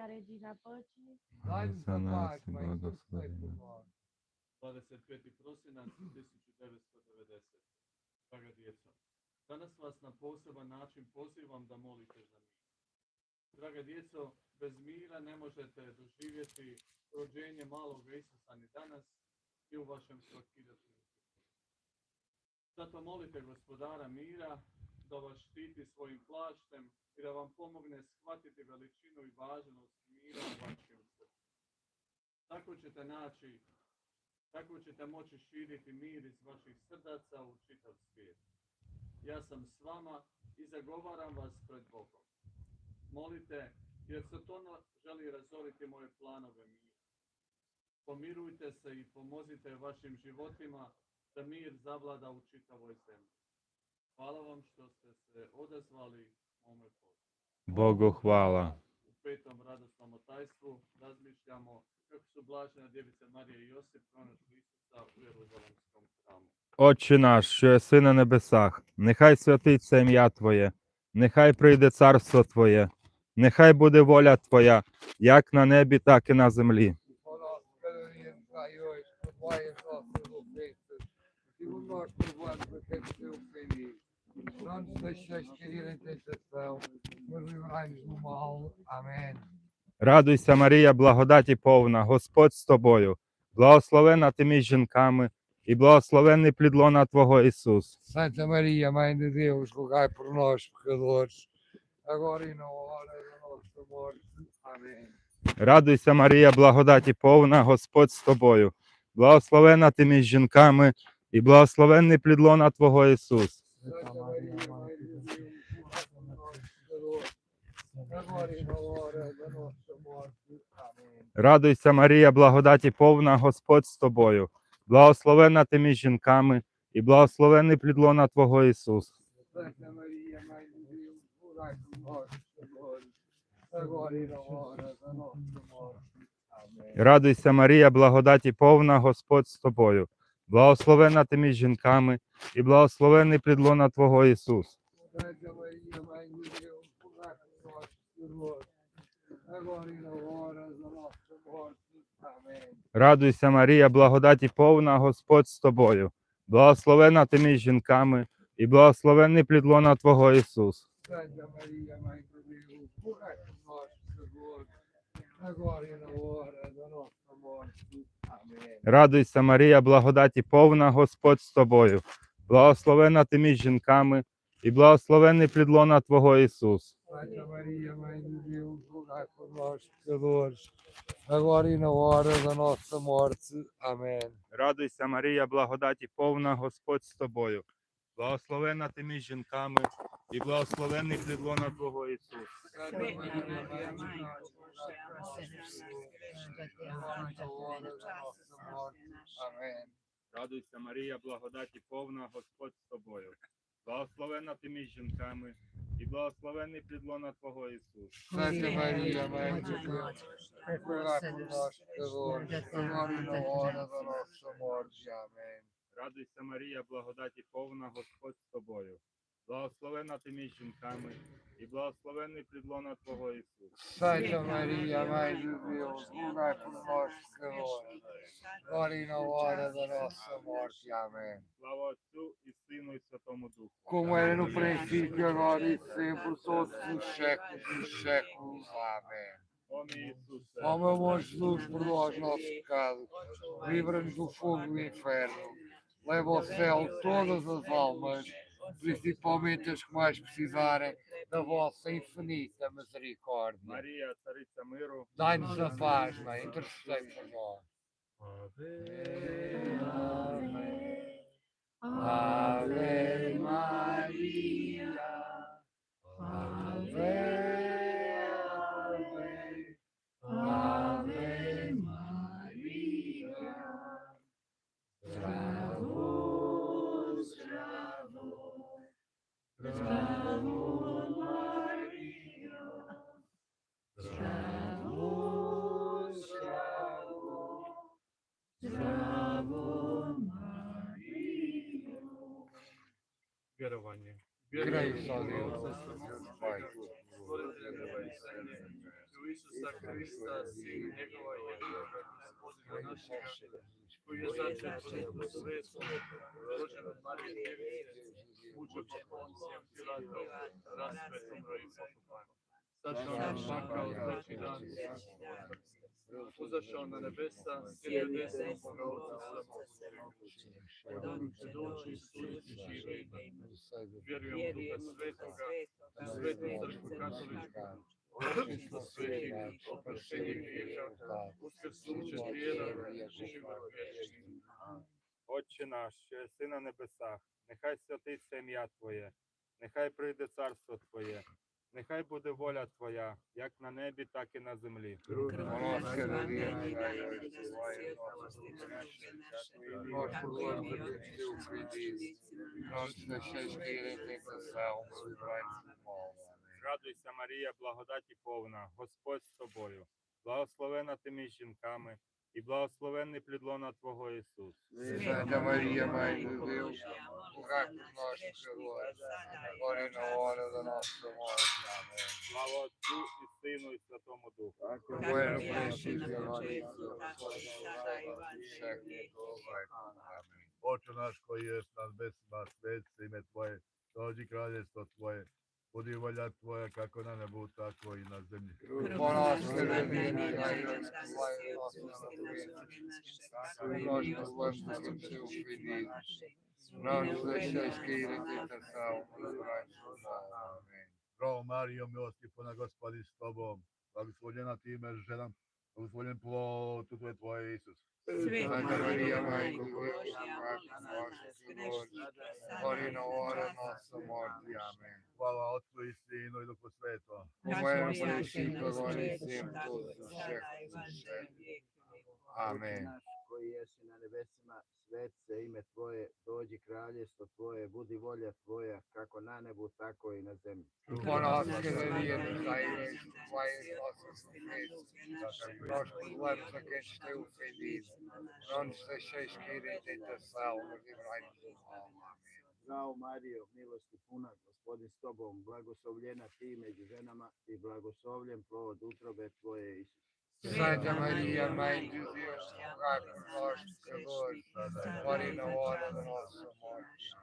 Maria Regina Păcii. Daj-mi 25. prosinac 1990. Draga djeca, danas vas na poseban način pozivam da molite za mir. Draga djeco, bez mira ne možete doživjeti rođenje malog Isusa ni danas i u vašem svakidašnjem. Zato molite gospodara mira da vas štiti svojim plaštem i da vam pomogne shvatiti veličinu i važnost mira u vašem srcu. Tako ćete naći tako ćete moći širiti mir iz vaših srdaca u čitav svijet. Ja sam s vama i zagovaram vas pred Bogom. Molite, jer Satono želi razoriti moje planove mira. Pomirujte se i pomozite vašim životima da mir zavlada u čitavoj zemlji. Hvala vam što ste se odazvali mome pozivu. Bogu hvala. U petom radosnom tajstvu razmišljamo kako su blažena djevica Marija i Josip pronašli Isusa u Jeruzalemskom hramu. Отче наш, що єси на небесах, нехай святиться ім'я Твоє, нехай прийде царство Твоє, нехай буде воля Твоя, як на небі, так і на землі. O e o Радуйся, Марія, благодаті повна, Господь з тобою, благословена ти між жінками, і благословенний плідлона Твого Ісус. Санта Марія, майне Девуш, хай про наш пхилоч, а горіно, Амінь. Радуйся, Марія, благодаті повна, Господь з тобою, благословена ти між жінками, і благословенний плідлона Твого Ісус. Радуйся, Марія, благодаті повна Господь з тобою, благословена ти між жінками, і благословений плідлона Твого Ісус. Радуйся, Марія, благодаті повна Господь з тобою благословена ти між жінками, і благословений предлона Твого Ісус. Радуйся, Марія, благодаті повна Господь з тобою, благословена ти між жінками, і благословений предлона Твого Ісус. Agora. Радуйся, Марія, благодаті повна Господь з тобою, благословена ти між жінками, і благословений предлона Твого Ісус. Радуйся, Марія, благодаті повна Господь з тобою, благословена ти між жінками, і благословенний плідло Твого Ісуса. Радуйся, Марія, благодаті повна, Господь з тобою. Благословенна ти між жінками, і благословенний плідло Твого Ісус. Святі Марія, Матір, Радуйся, Марія, благодаті повна, Господь з тобою. Благословена ти між жінками, і благословенний плід лона Твого Ісус. Santa Maria, Mãe de Deus, rogai por nós, pecadores, agora e na hora da nossa morte. Amém. Слава Отцю і Сину, і Святому Духу. Como era no princípio, agora e sempre, todos os séculos dos séculos. Amém. О мій Ісусе, Ó meu bom Jesus, perdoa os nossos pecados, livra-nos do fogo do inferno, leva ao céu todas as almas, principalmente as que mais precisarem da vossa infinita misericórdia. Maria, Dai-nos a paz, né? intercedei por nós. Ave, Ave, Ave Maria, Ave creio só Deus, Pai Iisus a Krista, Sin njegova jedinoga, gospodina našega, koji je začet po svetu, rođen od Marije Djevice, muđen pod Poncijom Pilatom, rasvetom i pokupanom. Sad je on pakao treći dan, uzašao na nebesa, sjedio desno Svemogućeg. Od onih će doći suditi žive. Vjerujem u Duha Svetoga, u Svetu Crkvu Katoličku, svetih, oproštenje grijeha, uskrsnuće tijela i život vječni. Отче наш, що єси на небесах, нехай святиться ім'я Твоє, нехай прийде царство Твоє, Нехай буде воля Твоя, як на небі, так і на землі. Радуйся, Марія, благодаті повна, Господь з тобою, благословена ти між жінками і благословенне плідлона Твого Ісус. Свята Марія, Матір Божа, Бога нашого, Бори на волю до нас Слава Отцю і Сину і Святому Духу. Отче наш, кой єс на небесі, на світ, ім'я Твоє, доді кралівство Твоє, ime budi volja Tvoja kako na nebu, tako i na zemlji. Zdravo Marijo, milosti puna gospodi s Tobom, blagoslovljena ti među Os volhem pelo tudo é teu Jesus. Santa Maria, Mãe do Deus, nosso Senhor, ora e na hora nossa morte. Amém. Qual alto Cristo, do profeta. Como é o princípio, agora e sempre, todos os séculos. Amém. Koji jesi na nebesima, svet se ime Tvoje, dođi kraljestvo Tvoje, budi volja Tvoja, kako na nebu, tako i na zemlji. Zdravo Marijo, milosti puna, gospodin s Tobom, blagoslovljena ti među ženama i blagoslovljen plod utrobe Tvoje, Isus. Santa Maria, Mãe de Deus, rogai por nós, pecadores, agora e na hora da nossa morte.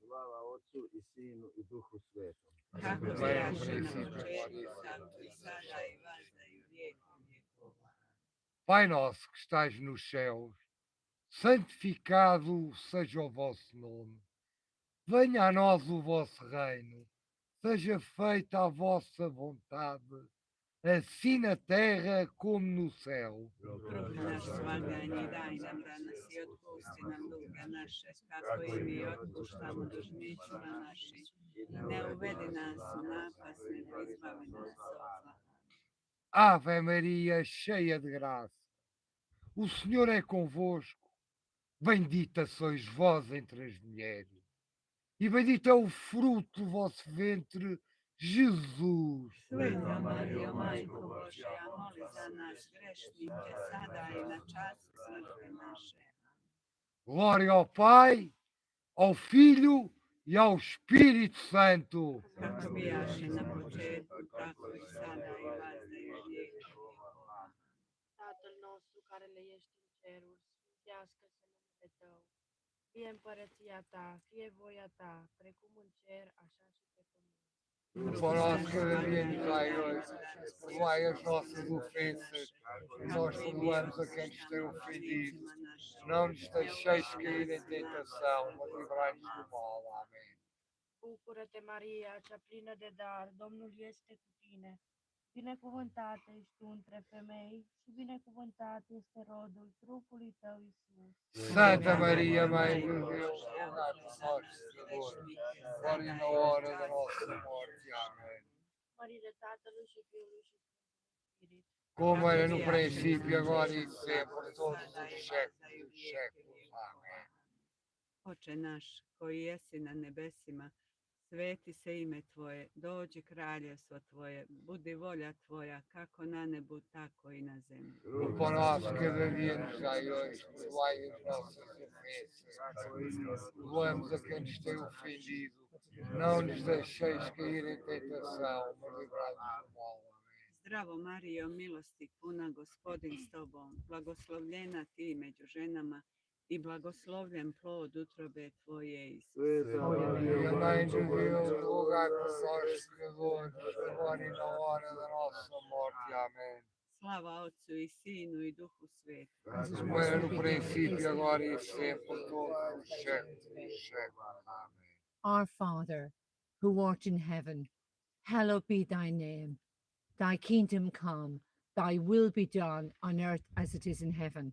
Slava Otcu i Sinu i Duhu Svetom. No princípio, agora e sempre. Pai nosso que estais nos céus, santificado seja o vosso nome. Venha a nós o vosso reino. Seja feita a vossa vontade, assim na terra como no céu. Ave Maria, cheia de graça, o Senhor é convosco. Bendita sois vós entre as mulheres, e bendito é o fruto do vosso ventre, Jesus. Sveta Marija, Majko Božja, moli za nas grešnike, sada i na čas smrti naše. Glória ao Pai, ao Filho e ao Espírito Santo. Tatăl nostru care le ești în ceruri, sfințească-se numele Tău. Fie împărăția Ta, fie voia Ta, precum în cer, așa și pe pământ. O nos dai hoje, perdoai as nossas ofensas, nós perdoamos a quem nos tem ofendido. Não nos deixeis cair em tentação, mas livrai-nos do mal. Amém. Bucură-te, Maria, de dar, Domnul este cu tine. Binecuvântat ești tu între femei și binecuvântat este rodul trupului tău, Iisus. Sfânta Maria, Mai Mori în oră de noastră morți. Amen. Mărire Tatălui și Fiului și Spirit. Cum era în principiu, acum și sempre, totul și Amen. Oče naš, koji jesi na nebesima, sveti se ime Tvoje, dođi kraljevstvo Tvoje, budi volja Tvoja, kako na nebu, tako i na zemlji. O pão nosso cada dia nos dai hoje, perdoai as nossas ofensas, perdoamos a quem nos tem ofendido, não nos deixeis cair em tentação, mas livrai-nos do mal. Amém. Zdravo Marijo, milosti puna, gospodin s tobom, blagoslovljena ti među ženama i blagoslovljen plod utrobe tvoje, Isus. Sveta Marija, najđe dio Boga, proslavljena Lord, govori na hora za naša morti. Amen. Slava Otcu i Sinu i Duhu Svetu. Como era no princípio, agora e sempre, por todos os séculos dos. Amém. Our Father, who art in heaven, hallowed be thy name. Thy kingdom come, thy will be done on earth as it is in heaven.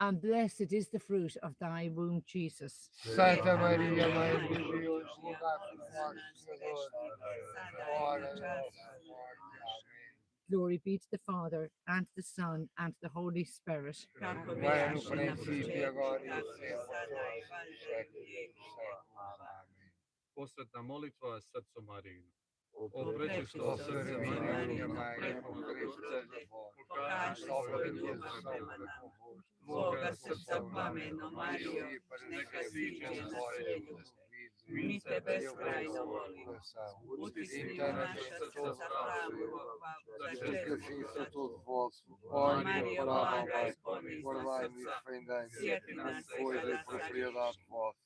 and blessed is the fruit of thy womb, Jesus. Santa Maria, Glory be to the Father, and the Son, and the Holy Spirit. Molitva srcu o preço Maria Maria, Mãe, com Cristo seja vós. Salve a Deus, salve convosco. Boga se salvame, no Maria, neka siđe na svijetu. Mi te beskrajno volimo. Utisi nas srca za pravo, da čestiti se to zvodstvo. Maria, blaga i ponizna srca, sjeti nas se kada sađeš.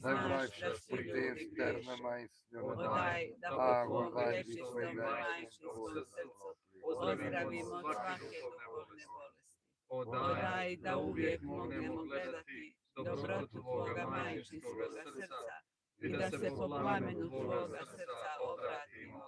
Da potência eterna griješe. Mãe, Senhora da Odaj da tvom guardai-me e prečistom defendei-me majčinskom nas srcu ozdravimo od svake duhovne bolesti. Odaj Odaj da uvijek mognemo gledati dobrotu Tvoga majčinskoga srca i da se po plamenu Tvoga srca obratimo.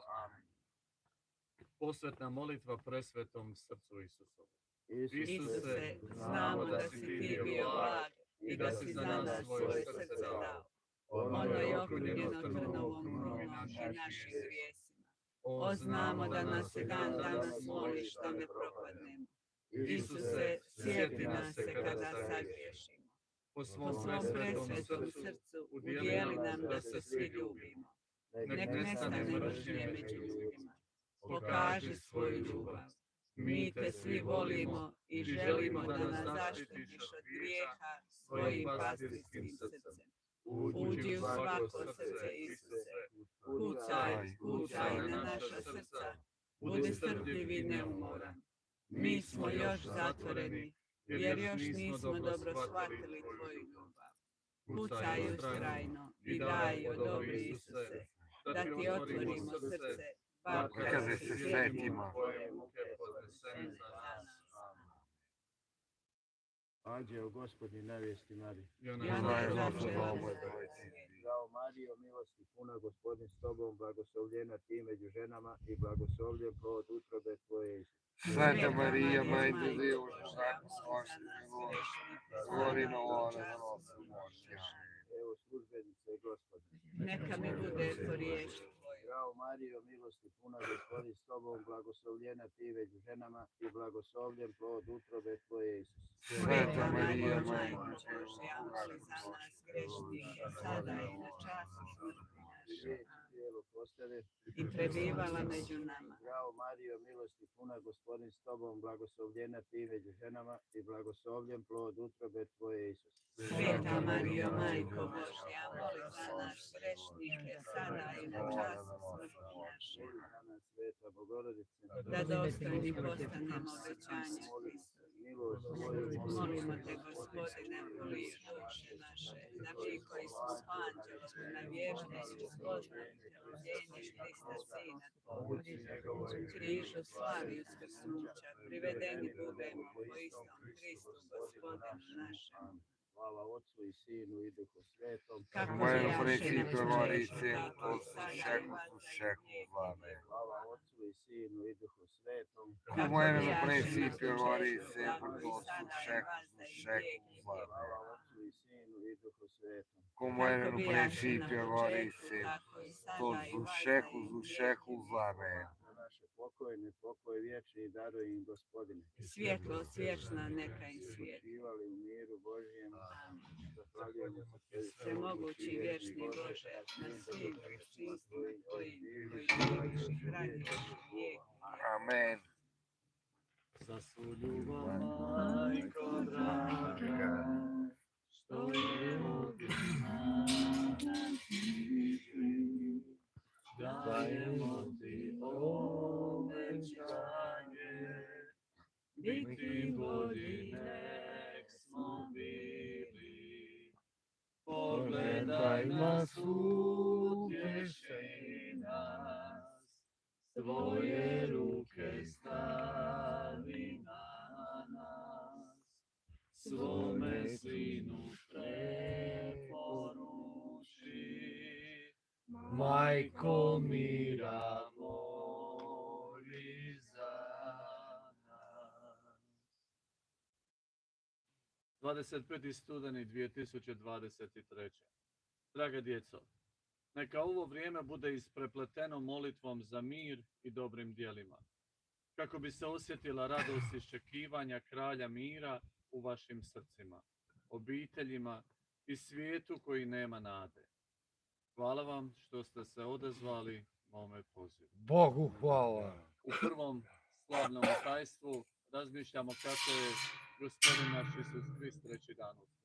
Posvetna molitva presvetom srcu Isusovu. Isuse, znamo da si Ti bio blag i da si za nas svoje srce dao. Ono je okrunjeno trnovom krunom i našim grijesima. O, znamo da nas se dan danas moliš da ne propadnemo. Isuse, sjeti nas se kada sagriješimo. Po svom presvetom srcu udijeli nam da se svi ljubimo. Nek nestane mržnje među ljudima. Pokaži svoju ljubav. Mi te svi volimo i želimo da nas zaštitiš od grijeha svojim pastirskim srcem. Uđi u svako srce, Isuse. Kucaj, kucaj na naša srca. Budi strpljiv i neumoran. Mi smo još zatvoreni, jer još nismo dobro shvatili tvoju ljubav. Kucaj ustrajno i daj odobri Isuse, da ti otvorimo srce, bar Kada se sjetimo tvoje muke podnesene za nas. Anđeo gospodi nevijesti Mariji. I ona I je ona je Zajedno sa začela vama, sa dvojci. Zdravo Marijo, milosti puna, gospodin s tobom, blagoslovljena ti među ženama i blagoslovljen plod utrobe tvoje Isus. Santa Maria, Mãe de Majko Deus, Božja, rogai por za nós, nas pecadores, grešnike, agora e sada na morte. naše. Evo službenice gospode. Neka mi bude po riječi Zdravo Marijo, milosti puna, gospodin s tobom, blagoslovljena ti među ženama i blagoslovljen plod utrobe tvoje Isus. Santa Maria, Majko Božja, za nas grešnike, sada i na času smrti naše. Riječ i prebivala među nama. Zdravo Marijo, milosti puna, gospodin s tobom, blagoslovljena ti među ženama i blagoslovljen plod utrobe tvoje Isus. Sveta Marijo, Majko Božja, moli za nas grešnike, sada i na času smrti naše. Sveta Bogorodice, Da dostojni postanemo obećanja tvoju Molimo te, gospodine, voli duše naše, da mi koji smo s anđelom na vješnosti spoznali Sina u križu slavi uskrsnuća, privedeni budemo po istom Hristu, gospodinu našem. chwała Ojcu i Synu i Duchu Świętemu. Tak princípio, agora e sempre, todos os séculos dos séculos. Amém. Chwała Ojcu i Synu i Duchu Świętemu. Tak moje princípio, agora e sempre, todos os séculos dos séculos. Amém. Como era no princípio, agora e sempre, todos os séculos os séculos. Amém. pokojne, pokoj vječni daruj neka i. Miru zahvaljujemo se tebi, Svemogući vječni Bože, na svim dobročinstvima tvojim, koji živiš i hraniš vijek. Amen. Za svu ljubav, majko draga, što je na dajemo ti obećanje, biti bolji Pogledaj nas, utješi nas, Tvoje ruke stavi na nas, svome sinu preporuči. Majko mira moli za nas. 25. studeni 2023. Draga djeco, neka ovo vrijeme bude isprepleteno molitvom za mir i dobrim dijelima, kako bi se osjetila radost iščekivanja kralja mira u vašim srcima, obiteljima i svijetu koji nema nade. Hvala vam što ste se odezvali mome pozivu. Bogu hvala. U prvom slavnom tajstvu razmišljamo kako je gospodin naš Isus Krist treći dan.